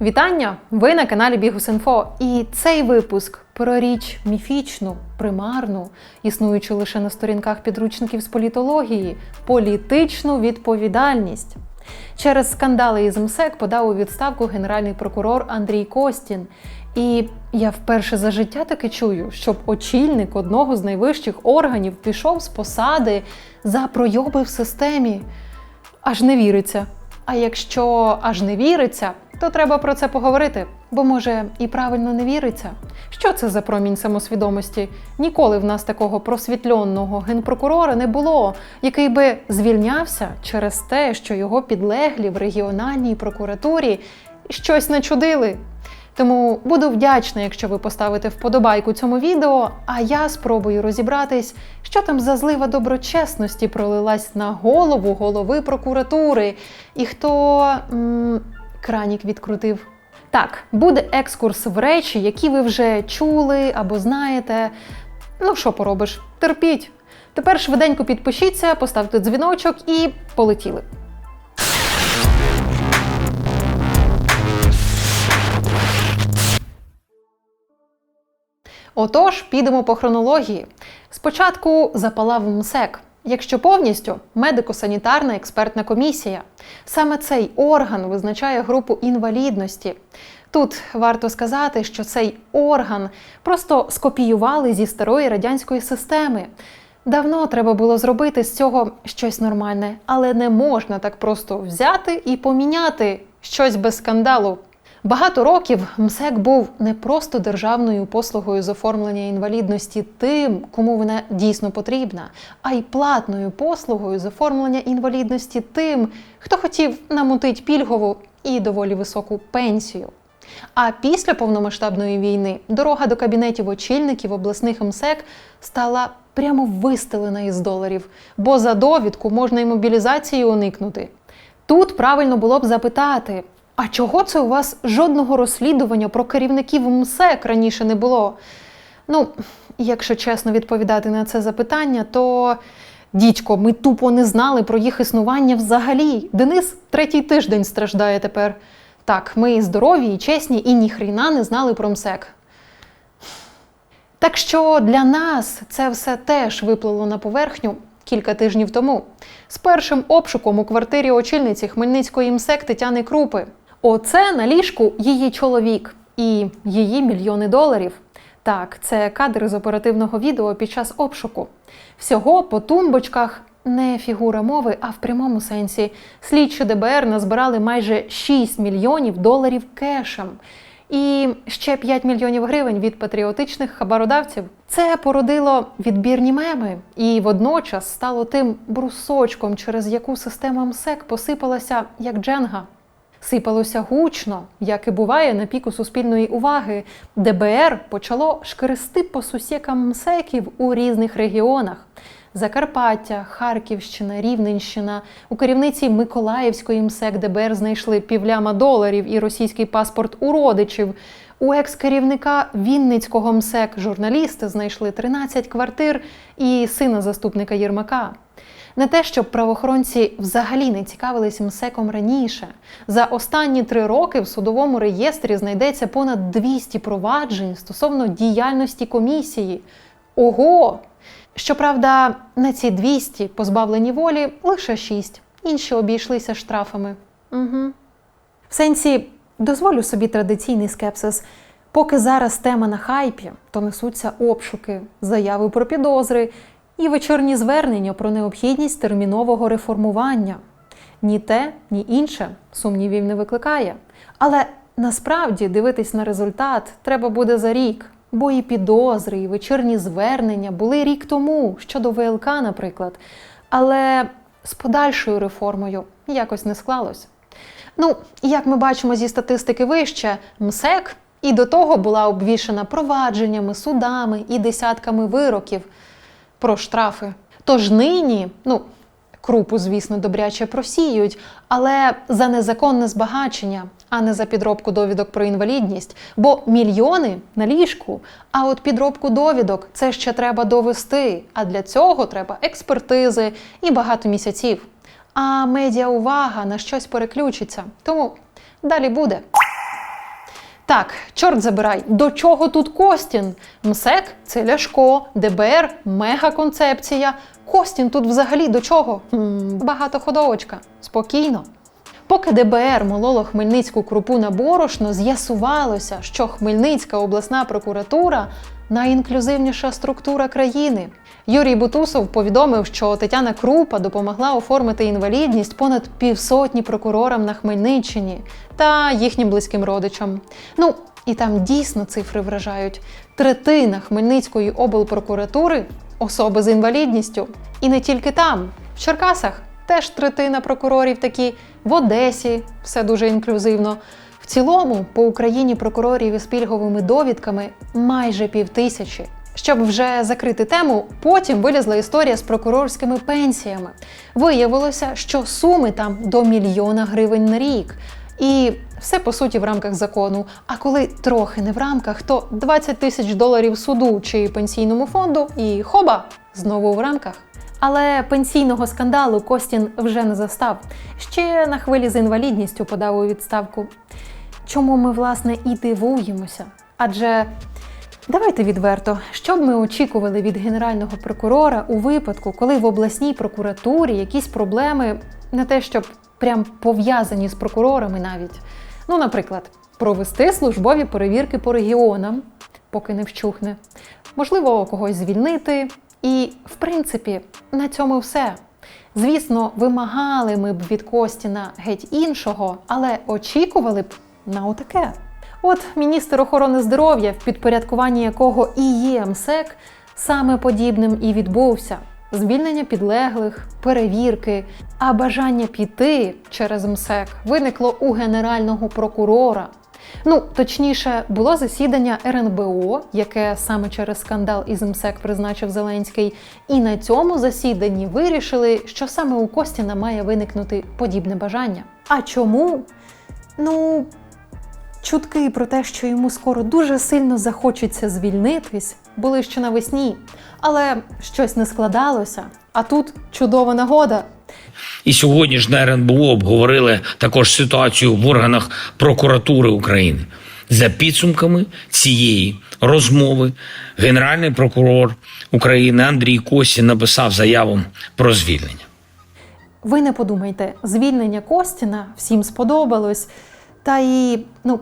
Вітання! Ви на каналі Бігус.Інфо. І цей випуск про річ міфічну, примарну, існуючу лише на сторінках підручників з політології, політичну відповідальність. Через скандали із МСЕК подав у відставку генеральний прокурор Андрій Костін. І я вперше за життя таки чую, щоб очільник одного з найвищих органів пішов з посади за пройоби в системі. Аж не віриться. А якщо аж не віриться, то треба про це поговорити, бо може і правильно не віриться. Що це за промінь самосвідомості? Ніколи в нас такого просвітльонного генпрокурора не було, який би звільнявся через те, що його підлеглі в регіональній прокуратурі щось начудили. Тому буду вдячна, якщо ви поставите вподобайку цьому відео, а я спробую розібратись, що там за злива доброчесності пролилась на голову голови прокуратури, і хто м кранік відкрутив. Так, буде екскурс в речі, які ви вже чули або знаєте. Ну, що поробиш? Терпіть. Тепер швиденько підпишіться, поставте дзвіночок і полетіли. Отож, підемо по хронології. Спочатку запалав МСЕК. Якщо повністю медико-санітарна експертна комісія. Саме цей орган визначає групу інвалідності. Тут варто сказати, що цей орган просто скопіювали зі старої радянської системи. Давно треба було зробити з цього щось нормальне, але не можна так просто взяти і поміняти щось без скандалу. Багато років МСЕК був не просто державною послугою з оформлення інвалідності тим, кому вона дійсно потрібна, а й платною послугою з оформлення інвалідності тим, хто хотів намутить пільгову і доволі високу пенсію. А після повномасштабної війни дорога до кабінетів очільників обласних МСЕК стала прямо вистелена із доларів, бо за довідку можна і мобілізації уникнути. Тут правильно було б запитати, а чого це у вас жодного розслідування про керівників МСЕК раніше не було? Ну, якщо чесно відповідати на це запитання, то дідько, ми тупо не знали про їх існування взагалі. Денис третій тиждень страждає тепер. Так, ми здорові і чесні, і ніхріна не знали про МСЕК. Так що для нас це все теж виплило на поверхню кілька тижнів тому з першим обшуком у квартирі очільниці Хмельницької МСЕК Тетяни Крупи. Оце на ліжку її чоловік і її мільйони доларів. Так, це кадр з оперативного відео під час обшуку. Всього по тумбочках не фігура мови, а в прямому сенсі. Слідчі ДБР назбирали майже 6 мільйонів доларів кешем. І ще 5 мільйонів гривень від патріотичних хабародавців. Це породило відбірні меми і водночас стало тим брусочком, через яку система МСЕК посипалася як дженга. Сипалося гучно, як і буває на піку суспільної уваги. ДБР почало шкрести по сусікам МСЕКів у різних регіонах. Закарпаття, Харківщина, Рівненщина. У керівниці Миколаївської МСЕК ДБР знайшли півляма доларів і російський паспорт у родичів. У екс-керівника Вінницького МСЕК журналісти знайшли 13 квартир і сина заступника Єрмака. Не те, щоб правоохоронці взагалі не цікавились МСЕКом раніше. За останні три роки в судовому реєстрі знайдеться понад 200 проваджень стосовно діяльності комісії. Ого! Щоправда, на ці 200 позбавлені волі лише 6. Інші обійшлися штрафами. Угу. В сенсі, дозволю собі традиційний скепсис. Поки зараз тема на хайпі, то несуться обшуки, заяви про підозри і вечірні звернення про необхідність термінового реформування. Ні те, ні інше сумнівів не викликає. Але насправді дивитись на результат треба буде за рік, бо і підозри, і вечірні звернення були рік тому щодо ВЛК, наприклад. Але з подальшою реформою якось не склалось. Ну, як ми бачимо зі статистики вище, МСЕК і до того була обвішана провадженнями, судами і десятками вироків про штрафи. Тож нині, ну, крупу, звісно, добряче просіють, але за незаконне збагачення, а не за підробку довідок про інвалідність. Бо мільйони на ліжку. А от підробку довідок це ще треба довести. А для цього треба експертизи і багато місяців. А медіа увага на щось переключиться. Тому далі буде. Так, чорт забирай, до чого тут Костін? МСЕК це Ляшко, ДБР, мегаконцепція. Костін тут взагалі до чого? М, багатоходовочка. Спокійно. Поки ДБР мололо Хмельницьку крупу на борошно, з'ясувалося, що Хмельницька обласна прокуратура найінклюзивніша структура країни. Юрій Бутусов повідомив, що Тетяна Крупа допомогла оформити інвалідність понад півсотні прокурорам на Хмельниччині та їхнім близьким родичам. Ну і там дійсно цифри вражають: третина Хмельницької облпрокуратури особи з інвалідністю. І не тільки там, в Черкасах теж третина прокурорів такі, в Одесі все дуже інклюзивно. В цілому по Україні прокурорів із пільговими довідками майже півтисячі. Щоб вже закрити тему, потім вилізла історія з прокурорськими пенсіями. Виявилося, що суми там до мільйона гривень на рік. І все по суті в рамках закону. А коли трохи не в рамках, то 20 тисяч доларів суду чи пенсійному фонду, і хоба знову в рамках. Але пенсійного скандалу Костін вже не застав. Ще на хвилі з інвалідністю подав у відставку. Чому ми, власне, і дивуємося? Адже давайте відверто, що б ми очікували від генерального прокурора у випадку, коли в обласній прокуратурі якісь проблеми не те, щоб прям пов'язані з прокурорами навіть. Ну, наприклад, провести службові перевірки по регіонам, поки не вщухне, можливо, когось звільнити. І, в принципі, на цьому все. Звісно, вимагали ми б від Костіна геть іншого, але очікували б на отаке. От міністр охорони здоров'я, в підпорядкуванні якого і є МСЕК, саме подібним і відбувся. Звільнення підлеглих, перевірки, а бажання піти через МСЕК виникло у генерального прокурора. Ну, точніше, було засідання РНБО, яке саме через скандал із МСЕК призначив Зеленський, і на цьому засіданні вирішили, що саме у Костіна має виникнути подібне бажання. А чому? Ну, чутки про те, що йому скоро дуже сильно захочеться звільнитись, були ще навесні, але щось не складалося. А тут чудова нагода. І сьогодні ж на РНБО обговорили також ситуацію в органах прокуратури України. За підсумками цієї розмови генеральний прокурор України Андрій Косін написав заяву про звільнення. Ви не подумайте, звільнення Костіна всім сподобалось. Та і, ну,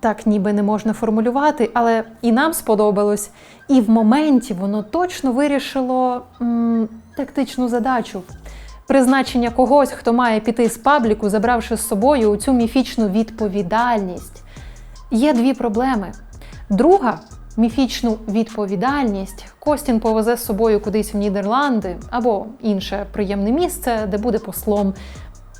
так ніби не можна формулювати, але і нам сподобалось. І в моменті воно точно вирішило м, тактичну задачу. Призначення когось, хто має піти з пабліку, забравши з собою цю міфічну відповідальність. Є дві проблеми. Друга міфічну відповідальність Костін повезе з собою кудись в Нідерланди або інше приємне місце, де буде послом.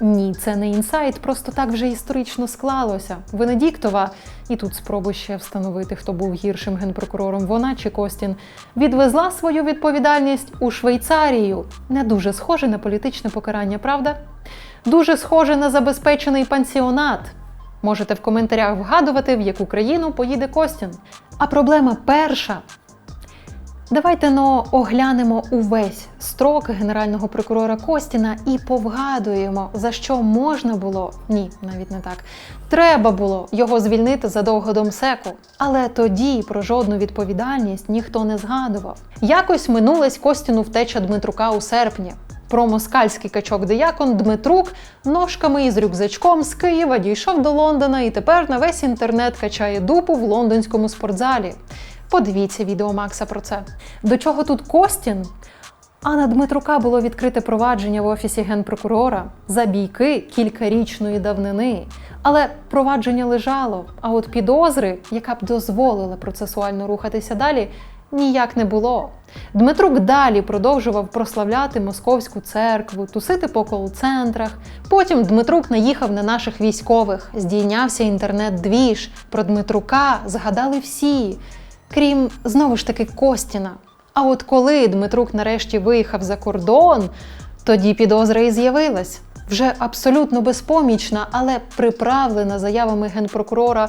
Ні, це не інсайт, просто так вже історично склалося. Венедіктова, і тут спробуй ще встановити, хто був гіршим генпрокурором, вона чи Костін, відвезла свою відповідальність у Швейцарію. Не дуже схоже на політичне покарання, правда? Дуже схоже на забезпечений пансіонат. Можете в коментарях вгадувати, в яку країну поїде Костін. А проблема перша. Давайте но оглянемо увесь строк генерального прокурора Костіна і повгадуємо, за що можна було ні, навіть не так. Треба було його звільнити задовго до МСЕКу. Але тоді про жодну відповідальність ніхто не згадував. Якось минулась Костіну втеча Дмитрука у серпні. Про москальський качок диякон Дмитрук ножками із рюкзачком з Києва дійшов до Лондона і тепер на весь інтернет качає дупу в лондонському спортзалі. Подивіться відео Макса про це. До чого тут Костін? А на Дмитрука було відкрите провадження в офісі генпрокурора за бійки кількарічної давнини. Але провадження лежало, а от підозри, яка б дозволила процесуально рухатися далі, ніяк не було. Дмитрук далі продовжував прославляти московську церкву, тусити по кол-центрах. Потім Дмитрук наїхав на наших військових, здійнявся інтернет-двіж. Про Дмитрука згадали всі, крім знову ж таки Костіна. А от коли Дмитрук нарешті виїхав за кордон, тоді підозра і з'явилась. Вже абсолютно безпомічна, але приправлена заявами генпрокурора.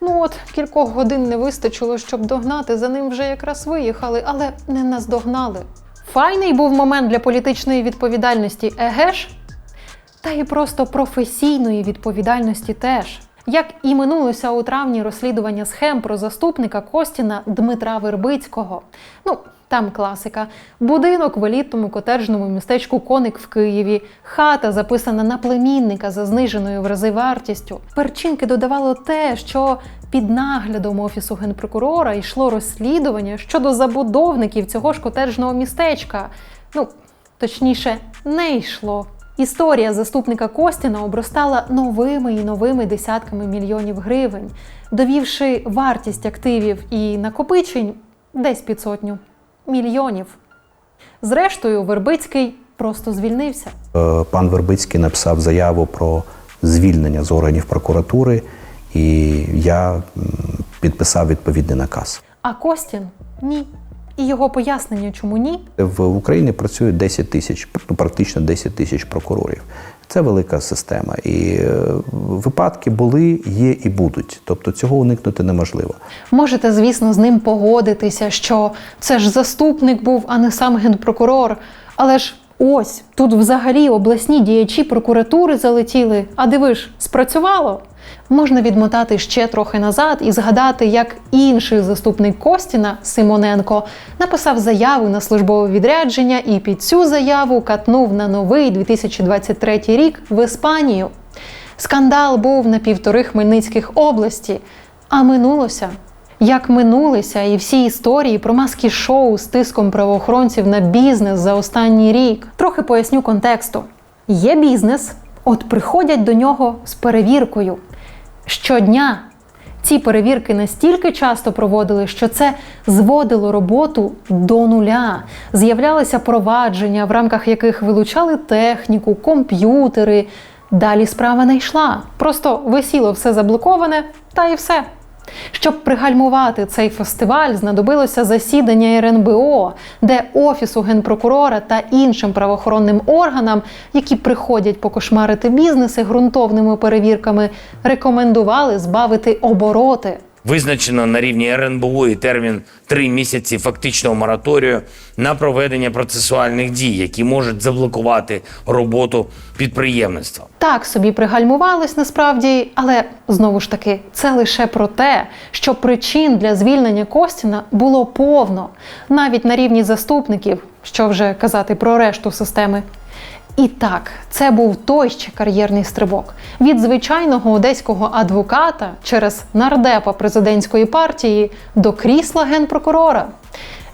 Ну от кількох годин не вистачило, щоб догнати. За ним вже якраз виїхали, але не наздогнали. Файний був момент для політичної відповідальності, еге ж? Та і просто професійної відповідальності теж. Як і минулося у травні розслідування схем про заступника Костіна Дмитра Вербицького. Ну, там класика. Будинок в елітному котеджному містечку Коник в Києві, хата записана на племінника за зниженою в рази вартістю. Перчинки додавало те, що під наглядом офісу генпрокурора йшло розслідування щодо забудовників цього ж котеджного містечка. Ну, точніше, не йшло. Історія заступника Костіна обростала новими і новими десятками мільйонів гривень, довівши вартість активів і накопичень десь під сотню мільйонів. Зрештою, Вербицький просто звільнився. Е, Пан Вербицький написав заяву про звільнення з органів прокуратури, і я підписав відповідний наказ. А Костін ні. І його пояснення, чому ні, В Україні працює 10 тисяч, ну, практично 10 тисяч прокурорів. Це велика система. І е, випадки були, є і будуть. Тобто цього уникнути неможливо. Можете, звісно, з ним погодитися, що це ж заступник був, а не сам генпрокурор. Але ж ось тут взагалі обласні діячі прокуратури залетіли. А диви ж, спрацювало. Можна відмотати ще трохи назад і згадати, як інший заступник Костіна Симоненко написав заяву на службове відрядження і під цю заяву катнув на новий 2023 рік в Іспанію. Скандал був на півтори Хмельницьких області, а минулося. Як минулися і всі історії про маски шоу з тиском правоохоронців на бізнес за останній рік. Трохи поясню контексту. Є бізнес, от приходять до нього з перевіркою. Щодня ці перевірки настільки часто проводили, що це зводило роботу до нуля. З'являлися провадження, в рамках яких вилучали техніку, комп'ютери. Далі справа не йшла. Просто висіло все заблоковане, та і все. Щоб пригальмувати цей фестиваль, знадобилося засідання РНБО, де офісу генпрокурора та іншим правоохоронним органам, які приходять покошмарити бізнеси ґрунтовними перевірками, рекомендували збавити обороти. Визначено на рівні РНБО і термін три місяці фактичного мораторію на проведення процесуальних дій, які можуть заблокувати роботу підприємництва. Так собі пригальмувались насправді, але знову ж таки, це лише про те, що причин для звільнення Костіна було повно, навіть на рівні заступників, що вже казати про решту системи. І так, це був той ще кар'єрний стрибок від звичайного одеського адвоката через нардепа президентської партії до крісла генпрокурора.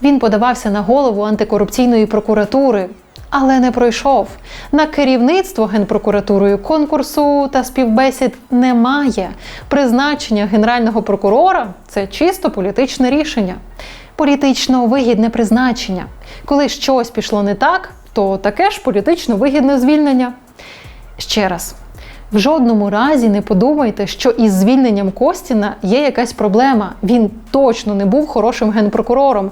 Він подавався на голову антикорупційної прокуратури, але не пройшов. На керівництво генпрокуратурою конкурсу та співбесід немає. Призначення генерального прокурора це чисто політичне рішення, політично вигідне призначення. Коли щось пішло не так, то таке ж політично вигідне звільнення. Ще раз. В жодному разі не подумайте, що із звільненням Костіна є якась проблема. Він точно не був хорошим генпрокурором.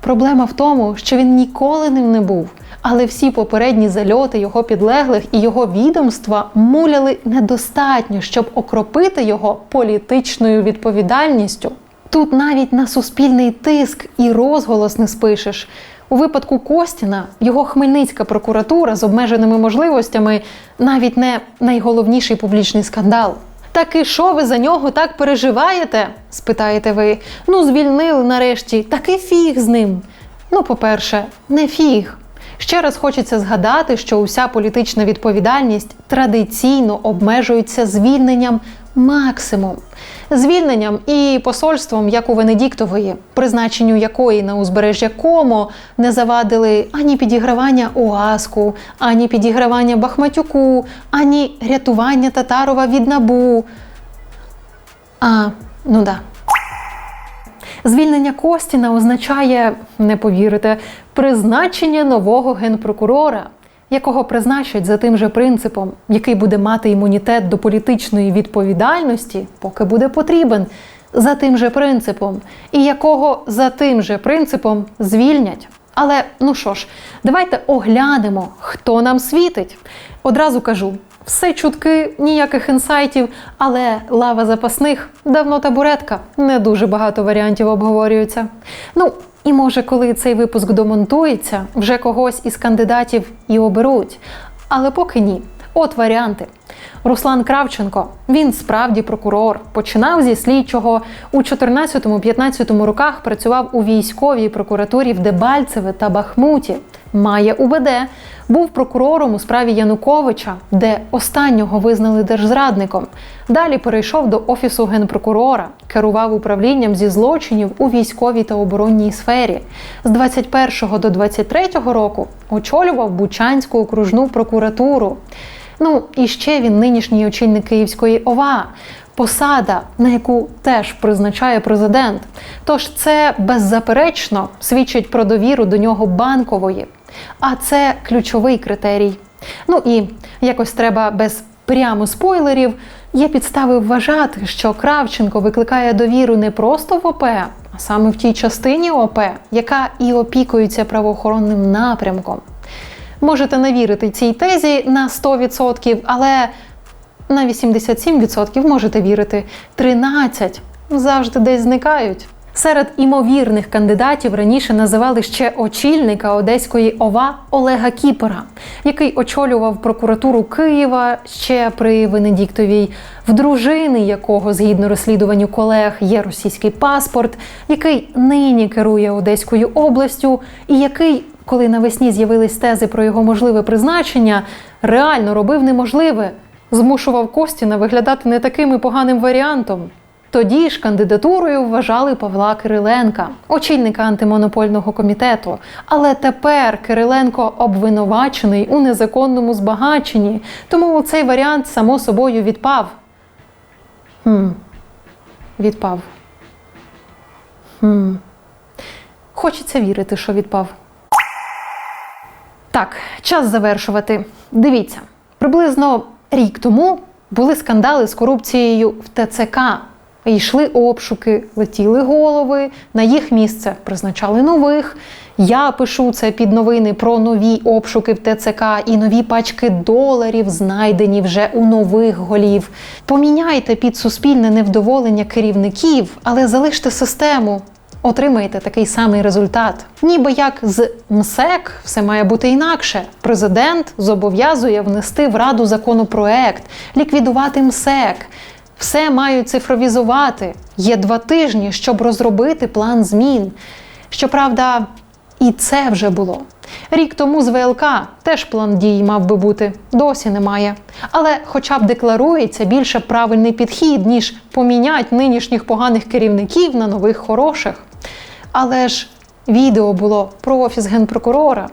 Проблема в тому, що він ніколи ним не був. Але всі попередні зальоти його підлеглих і його відомства муляли недостатньо, щоб окропити його політичною відповідальністю. Тут навіть на суспільний тиск і розголос не спишеш. У випадку Костіна його хмельницька прокуратура з обмеженими можливостями навіть не найголовніший публічний скандал. Так і що ви за нього так переживаєте? спитаєте ви. Ну, звільнили нарешті, так і фіг з ним. Ну, по-перше, не фіг. Ще раз хочеться згадати, що уся політична відповідальність традиційно обмежується звільненням максимум. Звільненням і посольством, як у Венедіктової, призначенню якої на узбережжя Комо не завадили ані підігравання ОАСКу, ані підігравання Бахматюку, ані рятування Татарова від набу. А, ну да. Звільнення Костіна означає, не повірите, призначення нового генпрокурора, якого призначать за тим же принципом, який буде мати імунітет до політичної відповідальності, поки буде потрібен, за тим же принципом, і якого за тим же принципом звільнять. Але ну що ж, давайте оглянемо, хто нам світить. Одразу кажу, все чутки, ніяких інсайтів, але лава запасних давно табуретка. Не дуже багато варіантів обговорюється. Ну, і може, коли цей випуск домонтується, вже когось із кандидатів і оберуть. Але поки ні. От варіанти. Руслан Кравченко. Він справді прокурор. Починав зі слідчого у 14-15 роках. Працював у військовій прокуратурі в Дебальцеве та Бахмуті. Має УБД. Був прокурором у справі Януковича, де останнього визнали держзрадником. Далі перейшов до офісу генпрокурора, керував управлінням зі злочинів у військовій та оборонній сфері. З 21 до 23 року очолював Бучанську окружну прокуратуру. Ну і ще він нинішній очільник Київської ОВА. Посада, на яку теж призначає президент. Тож це беззаперечно свідчить про довіру до нього банкової. А це ключовий критерій. Ну і якось треба без прямо спойлерів. Є підстави вважати, що Кравченко викликає довіру не просто в ОП, а саме в тій частині ОП, яка і опікується правоохоронним напрямком. Можете не вірити цій тезі на 100%, але на 87% можете вірити. 13 завжди десь зникають. Серед імовірних кандидатів раніше називали ще очільника Одеської ОВА Олега Кіпера, який очолював прокуратуру Києва ще при Венедіктовій, в дружини якого, згідно розслідуванню колег, є російський паспорт, який нині керує Одеською областю, і який, коли навесні з'явились тези про його можливе призначення, реально робив неможливе, змушував Костіна виглядати не таким і поганим варіантом. Тоді ж кандидатурою вважали Павла Кириленка, очільника антимонопольного комітету. Але тепер Кириленко обвинувачений у незаконному збагаченні, тому цей варіант само собою відпав. Хм. Відпав. Хм. Хочеться вірити, що відпав. Так, час завершувати. Дивіться, приблизно рік тому були скандали з корупцією в ТЦК. Йшли обшуки, летіли голови, на їх місце призначали нових. Я пишу це під новини про нові обшуки в ТЦК і нові пачки доларів, знайдені вже у нових голів. Поміняйте під суспільне невдоволення керівників, але залиште систему. Отримаєте такий самий результат. Ніби як з МСЕК все має бути інакше. Президент зобов'язує внести в раду законопроект, ліквідувати МСЕК. Все мають цифровізувати. Є два тижні, щоб розробити план змін. Щоправда, і це вже було. Рік тому з ВЛК теж план дій мав би бути, досі немає. Але хоча б декларується більше правильний підхід, ніж помінять нинішніх поганих керівників на нових хороших. Але ж відео було про офіс генпрокурора.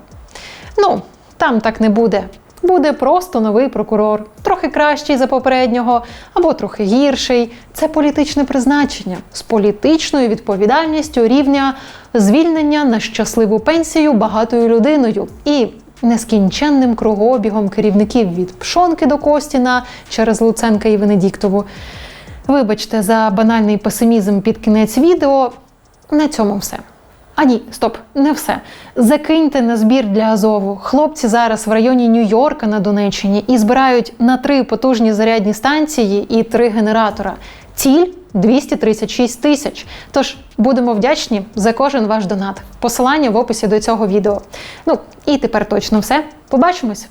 Ну, там так не буде. Буде просто новий прокурор, трохи кращий за попереднього або трохи гірший. Це політичне призначення з політичною відповідальністю рівня звільнення на щасливу пенсію багатою людиною і нескінченним кругообігом керівників від Пшонки до Костіна через Луценка і Венедіктову. Вибачте за банальний песимізм під кінець відео. На цьому все. А ні, стоп, не все. Закиньте на збір для Азову. Хлопці зараз в районі Нью-Йорка на Донеччині і збирають на три потужні зарядні станції і три генератора. Ціль 236 тисяч. Тож будемо вдячні за кожен ваш донат. Посилання в описі до цього відео. Ну і тепер точно все. Побачимось!